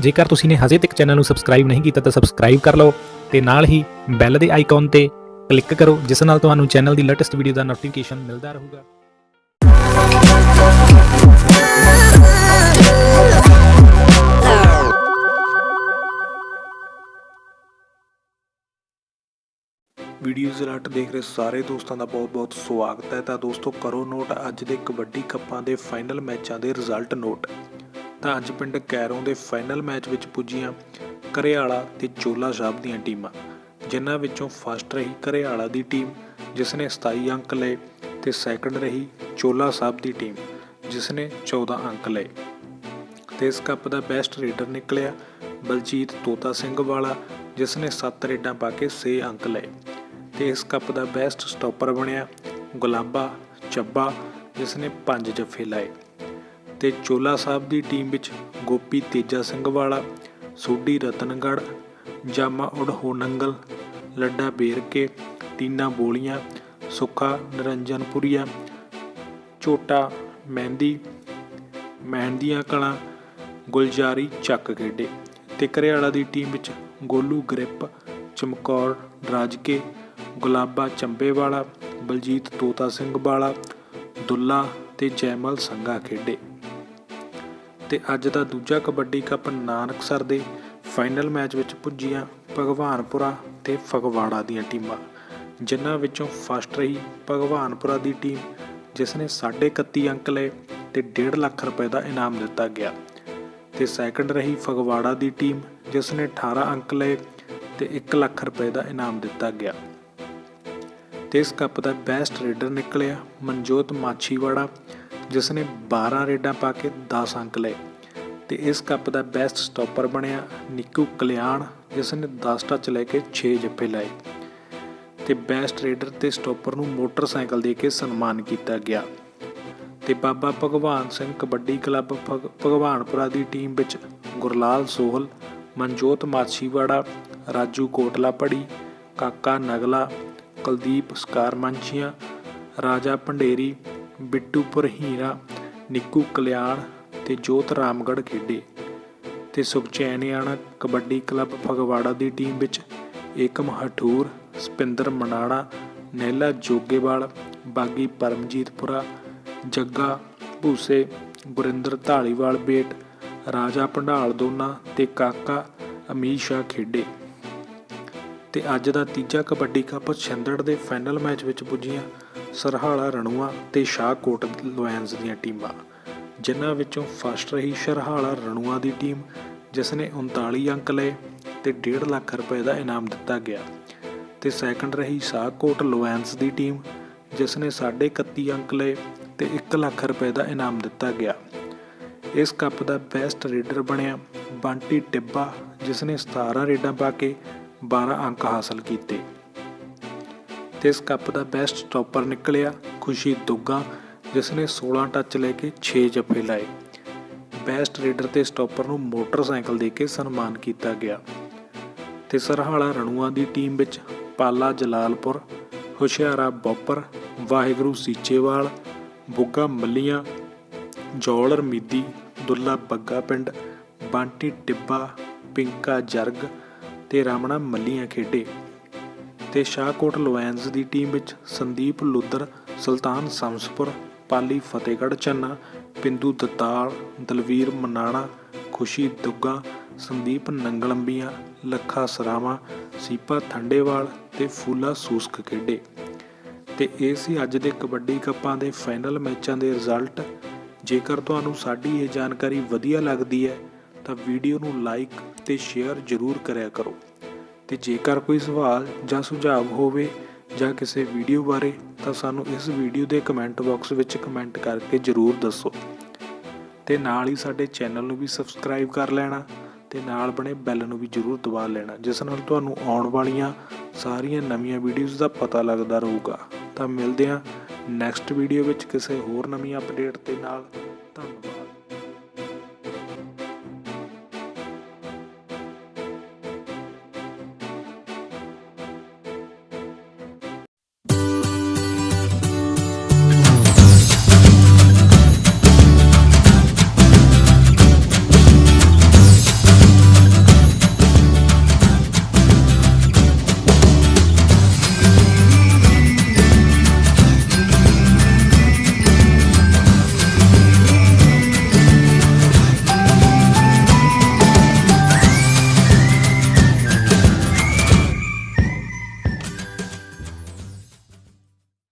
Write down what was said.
ਜੇਕਰ ਤੁਸੀਂ ਨੇ ਹਜੇ ਤੱਕ ਚੈਨਲ ਨੂੰ ਸਬਸਕ੍ਰਾਈਬ ਨਹੀਂ ਕੀਤਾ ਤਾਂ ਸਬਸਕ੍ਰਾਈਬ ਕਰ ਲਓ ਤੇ ਨਾਲ ਹੀ ਬੈਲ ਦੇ ਆਈਕਨ ਤੇ ਕਲਿੱਕ ਕਰੋ, ਜਿਸ ਨਾਲ ਤੁਹਾਨੂੰ ਚੈਨਲ ਦੀ ਲੇਟੈਸਟ ਵੀਡੀਓ ਦਾ ਨੋਟੀਫਿਕੇਸ਼ਨ ਮਿਲਦਾ ਰਹੂਗਾ। ਵੀਡੀਓਜ਼ ਅਲਰਟ ਦੇਖ ਰਹੇ ਸਾਰੇ ਦੋਸਤਾਂ ਦਾ ਬਹੁਤ-ਬਹੁਤ ਸਵਾਗਤ ਹੈ। ਤਾਂ ਦੋਸਤੋ, ਕਰੋ ਨੋਟ। ਅੱਜ ਦੇ ਕਬੱਡੀ ਕੱਪਾਂ ਦੇ ਫਾਈਨਲ ਮੈਚਾਂ ਦੇ ਰਿਜ਼ਲਟ ਨੋਟ ਤਾਂ ਅੱਜ ਪਿੰਡ ਕੈਰੋਂ ਦੇ ਫਾਈਨਲ ਮੈਚ ਵਿੱਚ ਪੁੱਜੀਆਂ ਕਰਿਆਲਾ ਤੇ ਚੋਲਾ ਸਾਹਿਬ ਦੀਆਂ ਟੀਮਾਂ, ਜਿਨ੍ਹਾਂ ਵਿੱਚੋਂ ਫਸਟ ਰਹੀ ਕਰਿਆਲਾ ਦੀ ਟੀਮ, ਜਿਸ ਨੇ 27 ਅੰਕ ਲਏ ਤੇ ਸੈਕੰਡ ਰਹੀ ਚੋਲਾ ਸਾਹਿਬ ਦੀ ਟੀਮ, ਜਿਸ ਨੇ 14 ਅੰਕ ਲਏ। ਤੇ ਇਸ ਕੱਪ ਦਾ ਬੈਸਟ ਰੇਡਰ ਨਿਕਲਿਆ ਬਲਜੀਤ ਤੋਤਾ ਸਿੰਘ ਵਾਲਾ, ਜਿਸ ਨੇ 7 ਰੇਡਾਂ ਪਾ ਕੇ 6 ਅੰਕ ਲਏ। ਤੇ ਇਸ ਕੱਪ ਦਾ ਬੈਸਟ ਸਟਾਪਰ ਬਣਿਆ ਗੁਲਾਬਾ ਚੱਬਾ, ਜਿਸ ਨੇ 5 ਜੱਫੇ ਲਾਏ। ਤੇ ਚੋਲਾ ਸਾਹਿਬ ਦੀ ਟੀਮ ਵਿੱਚ ਗੋਪੀ ਤੇਜਾ ਸਿੰਘ ਵਾਲਾ ਸੋਢੀ ਰਤਨਗੜ, ਜਾਮਾ ਉੜ ਹੋਨੰਗਲ, ਲੱਡਾ ਬੇਰਕੇ, ਟੀਨਾ ਬੋਲੀਆਂ, ਸੁੱਖਾ ਨਰੰਜਨਪੁਰੀਆ ਝੋਟਾ ਮਹਿੰਦੀ ਮਹਿੰਦੀਆਂ ਕਲਾਂ, ਗੁਲਜਾਰੀ ਚੱਕ ਖੇਡੇ ਤੇ ਘਰਿਆਲਾ ਦੀ ਟੀਮ ਵਿੱਚ ਗੋਲੂ ਗ੍ਰਿਪ, ਚਮਕੌਰ ਰਾਜਕੇ, ਗੁਲਾਬਾ ਚੰਬੇਵਾਲਾ, ਬਲਜੀਤ ਤੋਤਾ ਸਿੰਘ ਵਾਲਾ ਦੁੱਲਾ ਤੇ ਜੈਮਲ ਸੰਘਾ ਖੇਡੇ। ਤੇ ਅੱਜ ਦਾ ਦੂਜਾ ਕਬੱਡੀ ਕੱਪ ਨਾਨਕਸਰ ਦੇ ਫਾਈਨਲ ਮੈਚ ਵਿੱਚ ਪੁੱਜੀਆਂ ਭਗਵਾਨਪੁਰਾ ਤੇ ਫਗਵਾੜਾ ਦੀਆਂ ਟੀਮਾਂ। ਜਿਨ੍ਹਾਂ ਵਿੱਚੋਂ ਫਸਟ ਰਹੀ ਭਗਵਾਨਪੁਰਾ ਦੀ ਟੀਮ, ਜਿਸ ਨੇ 31 ਅੰਕ ਲਏ ਤੇ 1.5 ਲੱਖ ਰੁਪਏ ਦਾ ਇਨਾਮ ਦਿੱਤਾ ਗਿਆ। ਤੇ ਸੈਕੰਡ ਰਹੀ ਫਗਵਾੜਾ ਦੀ ਟੀਮ, ਜਿਸ ਨੇ 18 ਅੰਕ ਲਏ ਤੇ 1 ਲੱਖ ਰੁਪਏ ਦਾ ਇਨਾਮ ਦਿੱਤਾ ਗਿਆ। ਤੇ ਇਸ ਕੱਪ ਦਾ ਬੈਸਟ ਰੇਡਰ ਨਿਕਲਿਆ ਮਨਜੋਤ ਮਾਛੀਵਾੜਾ। ਜਿਸ ਨੇ 12 ਰੇਡਾਂ ਪਾ ਕੇ 10 ਅੰਕ ਲਏ ਤੇ ਇਸ ਕੱਪ ਦਾ ਬੈਸਟ ਸਟਾਪਰ ਬਣਿਆ ਨਿੱਕੂ ਕਲਿਆਣ ਜਿਸ ਨੇ 10 ਟੱਚ ਲੈ ਕੇ 6 ਜੱਫੇ ਲਾਏ ਤੇ ਬੈਸਟ ਰੇਡਰ ਤੇ ਸਟਾਪਰ ਨੂੰ ਮੋਟਰਸਾਈਕਲ ਦੇ ਕੇ ਸਨਮਾਨ ਕੀਤਾ ਗਿਆ ਤੇ ਬਾਬਾ ਭਗਵਾਨ ਸਿੰਘ ਕਬੱਡੀ ਕਲੱਬ ਭਗ- ਭਗਵਾਨਪੁਰਾ ਦੀ ਟੀਮ ਵਿੱਚ ਗੁਰਲਾਲ ਸੋਹਲ, ਮਨਜੋਤ ਮਾਛੀਵਾੜਾ, ਰਾਜੂ ਕੋਟਲਾ ਪੜੀ ਕਾਕਾ ਨਗਲਾ, ਕੁਲਦੀਪ ਸਕਾਰਮੰਚੀਆਂ, ਰਾਜਾ ਭੰਡੇਰੀ ਬਿੱਟੂਪੁਰ ਹੀਰਾ, ਨਿੱਕੂ ਕਲਿਆਣ ਤੇ ਜੋਤ ਰਾਮਗੜ੍ਹ ਖੇਡੇ ਤੇ ਸੁਖਚੈਨਿਆਣਾ ਕਬੱਡੀ ਕਲੱਬ ਫਗਵਾੜਾ ਦੀ ਟੀਮ ਵਿੱਚ ਏਕਮ ਹਠੂਰ, ਸਪਿੰਦਰ ਮਨਾਣਾ ਨਹਿਲਾ ਜੋਗੇਵਾਲ, ਬਾਗੀ ਪਰਮਜੀਤਪੁਰਾ, ਜੱਗਾ ਭੂਸੇ, ਗੁਰਿੰਦਰ ਢਾਲੀਵਾਲ ਬੇਟ, ਰਾਜਾ ਭੰਡਾਲ ਦੋਨਾ ਤੇ ਕਾਕਾ ਅਮੀਤ ਸ਼ਾਹ ਖੇਡੇ। ਤੇ ਅੱਜ ਦਾ ਤੀਜਾ ਕਬੱਡੀ ਕੱਪ ਛਿੰਦੜ ਦੇ ਫਾਈਨਲ ਮੈਚ ਵਿੱਚ ਪੁੱਜੀਆਂ ਸਰਹਾਲਾ, ਰਣੂਆ ਤੇ ਸ਼ਾਹਕੋਟ ਲੋਇਨਸ ਦੀਆਂ ਟੀਮਾਂ। ਜਿਨ੍ਹਾਂ ਵਿੱਚੋਂ ਫਸਟ ਰਹੀ ਸਰਹਾਲਾ, ਰਣੂਆ ਦੀ ਟੀਮ, ਜਿਸ ਨੇ 39 ਅੰਕ ਲਏ ਤੇ 1.5 ਲੱਖ ਰੁਪਏ ਦਾ ਇਨਾਮ ਦਿੱਤਾ ਗਿਆ। ਤੇ ਸੈਕੰਡ ਰਹੀ ਸ਼ਾਹਕੋਟ ਲੋਇਨਸ ਦੀ ਟੀਮ, ਜਿਸ ਨੇ 31 ਅੰਕ ਲਏ ਤੇ 1 ਲੱਖ ਰੁਪਏ ਦਾ ਇਨਾਮ ਦਿੱਤਾ ਗਿਆ। ਇਸ ਕੱਪ ਦਾ ਬੈਸਟ ਰੇਡਰ ਬਣਿਆ ਬੰਟੀ ਟਿੱਬਾ, ਜਿਸ ਨੇ 17 ਰੇਡਾਂ ਪਾ ਕੇ 12 ਅੰਕ ਹਾਸਲ ਕੀਤੇ। ਤੇ ਇਸ ਕੱਪ ਦਾ ਬੈਸਟ ਸਟਾਪਰ ਨਿਕਲਿਆ ਖੁਸ਼ੀ ਦੁੱਗਾ ਜਿਸ ਨੇ 16 ਟੱਚ ਲੈ ਕੇ 6 ਜੱਫੇ ਲਾਏ। ਬੈਸਟ ਰੇਡਰ ਤੇ ਸਟਾਪਰ ਨੂੰ ਮੋਟਰਸਾਈਕਲ ਦੇ ਕੇ ਸਨਮਾਨ ਕੀਤਾ ਗਿਆ। ਤੇ ਸਰਹਾਲਾ ਰਣੂਆਂ ਦੀ ਟੀਮ ਵਿੱਚ ਪਾਲਾ ਜਲਾਲਪੁਰ, ਹੁਸ਼ਿਆਰਾ ਬੋਪਰ, ਵਾਹਿਗੁਰੂ ਸੀਚੇਵਾਲ, ਬੁੱਗਾ ਮੱਲੀਆਂ, ਜੌਲ ਮੀਦੀ ਦੁੱਲਾ ਬੱਗਾ ਪਿੰਡ, ਬਾਂਟੀ ਟਿੱਬਾ, ਪਿੰਕਾ ਜਰਗ ਤੇ ਰਾਮਣਾ ਮੱਲੀਆਂ ਖੇਡੇ ਤੇ ਸ਼ਾਹਕੋਟ ਲੋਇਨਸ ਦੀ ਟੀਮ ਵਿੱਚ ਸੰਦੀਪ ਲੁੱਦਰ ਸੁਲਤਾਨ ਸੰਸਪੁਰ ਪਾਲੀ ਫਤਿਹਗੜ੍ਹ ਚੰਨਾ, ਪਿੰਦੂ ਦਤਾਲ, ਦਲਵੀਰ ਮਨਾਣਾ, ਖੁਸ਼ੀ ਦੁੱਗਾ, ਸੰਦੀਪ ਨੰਗਲੰਬੀਆਂ, ਲੱਖਾ ਸਰਾਵਾ, ਸੀਪਾ ਠੰਡੇਵਾਲ ਤੇ ਫੂਲਾ ਸੂਸਕ ਖੇਡੇ। ਤੇ ਇਹ ਸੀ ਅੱਜ ਦੇ ਕਬੱਡੀ ਕੱਪਾਂ ਦੇ ਫਾਈਨਲ ਮੈਚਾਂ ਦੇ ਰਿਜ਼ਲਟ। ਜੇਕਰ ਤੁਹਾਨੂੰ ਸਾਡੀ ਇਹ ਜਾਣਕਾਰੀ ਵਧੀਆ ਲੱਗਦੀ ਹੈ ਤਾਂ ਵੀਡੀਓ ਨੂੰ ਲਾਈਕ ਤੇ ਸ਼ੇਅਰ ਜ਼ਰੂਰ ਕਰਿਆ ਕਰੋ। ਤੇ ਜੇਕਰ ਕੋਈ ਸਵਾਲ ਜਾਂ ਸੁਝਾਅ ਹੋਵੇ ਜਾਂ ਕਿਸੇ ਵੀਡੀਓ ਬਾਰੇ, ਤਾਂ ਸਾਨੂੰ ਇਸ ਵੀਡੀਓ ਦੇ ਕਮੈਂਟ ਬਾਕਸ ਵਿੱਚ ਕਮੈਂਟ ਕਰਕੇ ਜ਼ਰੂਰ ਦੱਸੋ। ਤੇ ਨਾਲ ਹੀ ਸਾਡੇ ਚੈਨਲ ਨੂੰ ਵੀ ਸਬਸਕ੍ਰਾਈਬ ਕਰ ਲੈਣਾ ਤੇ ਨਾਲ ਬਣੇ ਬੈਲ ਨੂੰ ਵੀ ਜ਼ਰੂਰ ਦਬਾ ਲੈਣਾ, ਜਿਸ ਨਾਲ ਤੁਹਾਨੂੰ ਆਉਣ ਵਾਲੀਆਂ ਸਾਰੀਆਂ ਨਵੀਆਂ ਵੀਡੀਓਜ਼ ਦਾ ਪਤਾ ਲੱਗਦਾ ਰਹੂਗਾ। ਤਾਂ ਮਿਲਦੇ ਹਾਂ ਨੈਕਸਟ ਵੀਡੀਓ ਵਿੱਚ ਕਿਸੇ ਹੋਰ ਨਵੀਂ ਅਪਡੇਟ ਦੇ ਨਾਲ। ਧੰਨਵਾਦ।